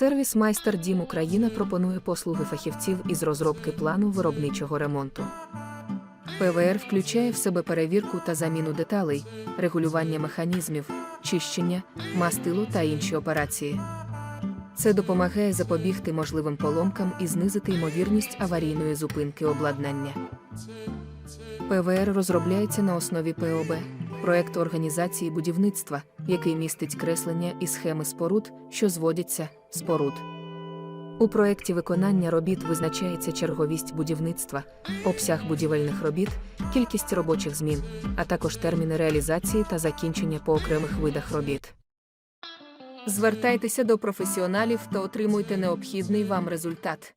Сервіс Майстер Дім Україна пропонує послуги фахівців із розробки плану виробничого ремонту. ПВР включає в себе перевірку та заміну деталей, регулювання механізмів, чищення, мастилу та інші операції. Це допомагає запобігти можливим поломкам і знизити ймовірність аварійної зупинки обладнання. ПВР розробляється на основі ПОБ проекту організації будівництва, який містить креслення і схеми споруд, що зводяться споруд. У проєкті виконання робіт визначається черговість будівництва, обсяг будівельних робіт, кількість робочих змін, а також терміни реалізації та закінчення по окремих видах робіт. Звертайтеся до професіоналів та отримуйте необхідний вам результат.